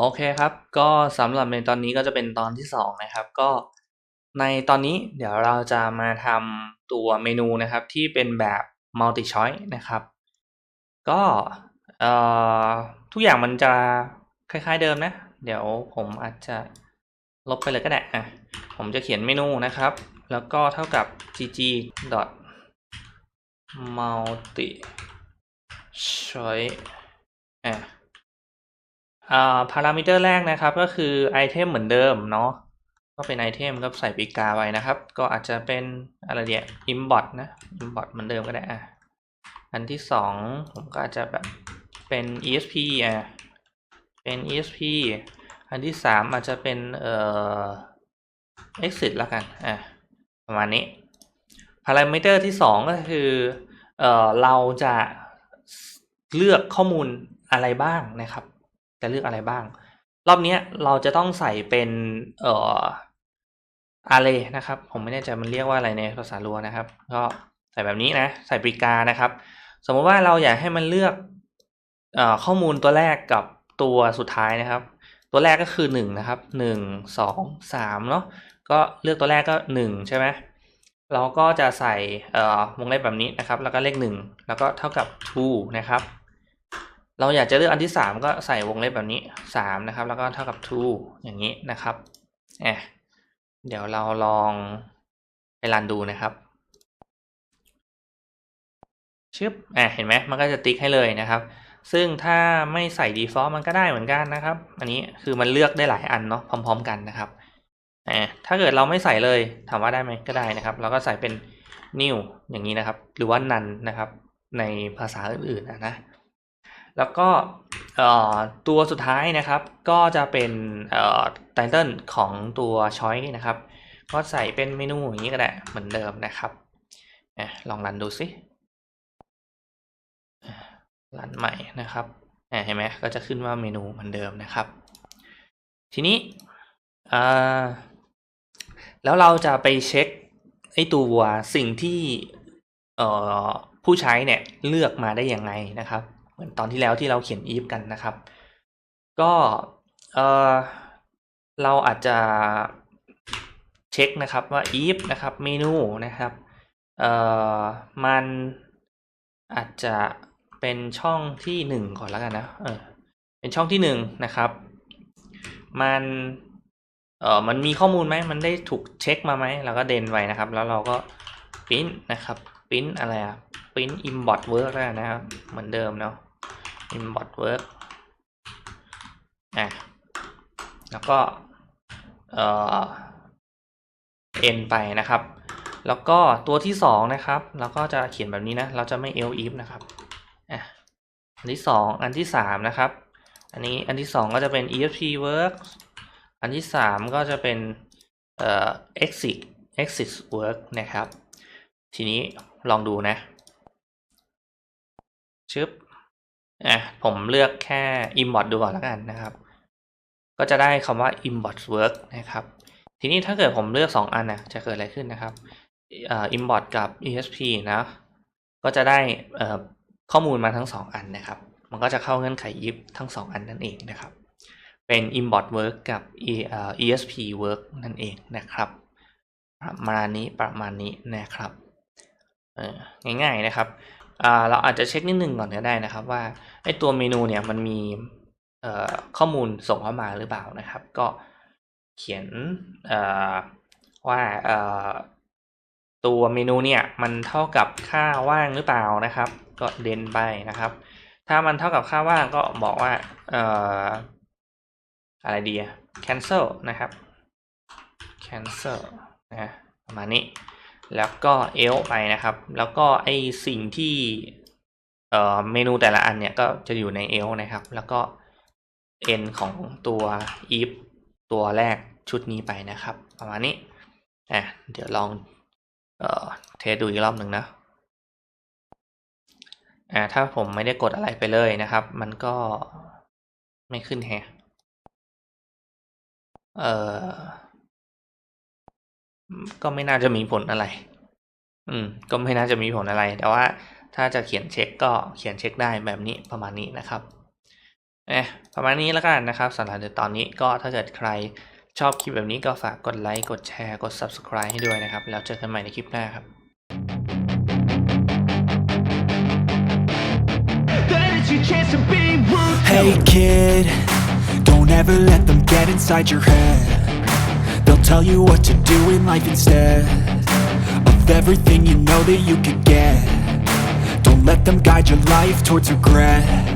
โอเคครับ ก็สำหรับในตอนนี้ก็จะเป็นตอนที่สองนะครับ ก็ในตอนนี้เดี๋ยวเราจะมาทำตัวเมนูนะครับที่เป็นแบบ multi choice นะครับ ก็ทุกอย่างมันจะคล้าย ๆเดิมนะ เดี๋ยวผมอาจจะลบไปเลยก็ได้อะผมจะเขียนเมนูนะครับ แล้วก็เท่ากับ gg dot multi choice อะ อ่าพารามิเตอร์แรกนะครับก็คือไอเทมเหมือนเดิมเนาะก็เป็นไอเทมก็ใส่ปีกาไว้นะครับ ก็อาจจะเป็นอะไรเดีย import นะ import เหมือนเดิมก็ได้อะอันที่สองผมก็อาจจะแบบเป็น esp อะเป็น esp อันที่สามอาจจะเป็นเอ่อ exit ล้วกันอะประมาณนี้พารามิเตอร์ที่สองก็คือเอ่อเราจะเลือกข้อมูลอะไรบ้างนะครับ จะเลือกอะไรบ้าง รอบนี้เราจะต้องใส่เป็นเอ่อ array นะครับ ผมไม่แน่ใจมันเรียกว่าอะไรในภาษาลัวนะครับ ก็ใส่แบบนี้นะ ใส่ปริกานะครับ สมมติว่าเราอยากให้มันเลือกเอ่อข้อมูลตัวแรกกับตัวสุดท้ายนะครับ ตัวแรกก็คือหนึ่งนะครับหนึ่งสองสามเนาะก็เลือกตัวแรกก็หนึ่งใช่ไหมเราก็จะใส่เอ่อวงเล็บแบบนี้นะครับ แล้วก็เลขหนึ่งแล้วก็เท่ากับ two นะครับ เราอยากจะเลือกอันที่สามก็ใส่วงเล็บแบบนี้สามนะครับ แล้วก็เท่ากับ two อย่างนี้นะครับแอบเดี๋ยวเราลองไปรันดูนะครับชึบอะเห็นไหมมันก็จะติ๊กให้เลยนะครับ ซึ่งถ้าไม่ใส่ default มันก็ได้เหมือนกันนะครับ อันนี้คือมันเลือกได้หลายอันเนาะพร้อม ๆ กันนะครับอ่าถ้าเกิดเราไม่ใส่เลยถามว่าได้ไหมก็ได้นะครับ เราก็ใส่เป็น new อย่างนี้นะครับ หรือว่า none นะครับ ในภาษาอื่นๆนะนะ แล้วก็ตัวสุดท้ายนะครับก็จะเป็นไตเติลของตัวช้อยนะครับ ก็ใส่เป็นเมนูอย่างนี้ก็ได้เหมือนเดิมนะครับลองรันดูสิรันใหม่นะครับเห็นไหมก็จะขึ้นว่าเมนูเหมือนเดิมนะครับ ทีนี้แล้วเราจะไปเช็คไอตัวสิ่งที่ผู้ใช้เนี่ยเลือกมาได้ยังไงนะครับ เหมือนตอนที่แล้วที่เราเขียน if กันนะครับ ก็เออเราอาจจะเช็คนะครับว่า if นะครับเมนูนะครับเออมันอาจจะเป็นช่องที่หนึ่งก่อนแล้วกันนะเออเป็นช่องที่หนึ่งนะครับ มันเออมันมีข้อมูลไหมมันได้ถูกเช็คมาไหมเราก็เดนไว้นะครับ แล้วเราก็พิมพ์นะครับพิมพ์อะไรอะ print import work แล้วนะครับ เหมือนเดิมเนาะ import work อะแล้วก็เอ่อ n ไปนะครับ แล้วก็ตัวที่สองนะครับเราก็จะเขียนแบบนี้นะ เราจะไม่ else if นะครับอะอันที่สองอันที่สามนะครับ อันนี้อันที่สองก็จะเป็น esp work อันที่สามก็จะเป็นเอ่อ exit exit work นะครับ ทีนี้ลองดูนะชึบ อะผมเลือกแค่ import ดูก่อนแล้วกันนะครับ ก็จะได้คำว่า import work นะครับ ทีนี้ถ้าเกิดผมเลือก 2 อันนะจะเกิดอะไรขึ้นนะครับอ่า import กับ esp นะ ก็จะได้ข้อมูลมาทั้ง 2 อันนะครับ มันก็จะเข้าเงื่อนไขยิบทั้ง 2 อันนั่นเองนะครับ เป็น import work กับ esp work นั่นเองนะครับ ประมาณนี้ประมาณนี้นะครับง่ายๆนะครับ เราอาจจะเช็คนิดนึงก่อนก็ได้นะครับ ว่าไอตัวเมนูเนี่ยมันมีข้อมูลส่งเข้ามาหรือเปล่านะครับ ก็เขียนว่าตัวเมนูเนี่ยมันเท่ากับค่าว่างหรือเปล่านะครับ ก็เดนไปนะครับ ถ้ามันเท่ากับค่าว่างก็บอกว่าอะไรดี cancel นะครับ cancel นะประมาณนี้ แล้วก็เอลไปนะครับ แล้วก็ไอสิ่งที่เอ่อเมนูแต่ละอันเนี่ยก็จะอยู่ในเอลนะครับ แล้วก็ n ของตัว if ตัวแรกชุดนี้ไปนะครับ ประมาณนี้อะเดี๋ยวลองเอ่อเทสดูอีกรอบหนึ่งนะอ่าถ้าผมไม่ได้กดอะไรไปเลยนะครับ มันก็ไม่ขึ้นแฮะเอ่อ ก็ไม่น่าจะมีผลอะไร อืม ก็ไม่น่าจะมีผลอะไร แต่ว่าถ้าจะเขียนเช็คก็เขียนเช็คได้แบบนี้ประมาณนี้นะครับเอ๊ะประมาณนี้แล้วกันนะครับสำหรับในตอนนี้ก็ถ้าเกิดใครชอบคลิปแบบนี้ก็ฝากกดไลค์ กดแชร์ กด Subscribe ให้ด้วยนะครับ แล้วเจอกันใหม่ในคลิปหน้าครับ Hey kid, don't ever let them get inside your head. Tell you what to do in life instead of everything you know that you could get. Don't let them guide your life towards regret.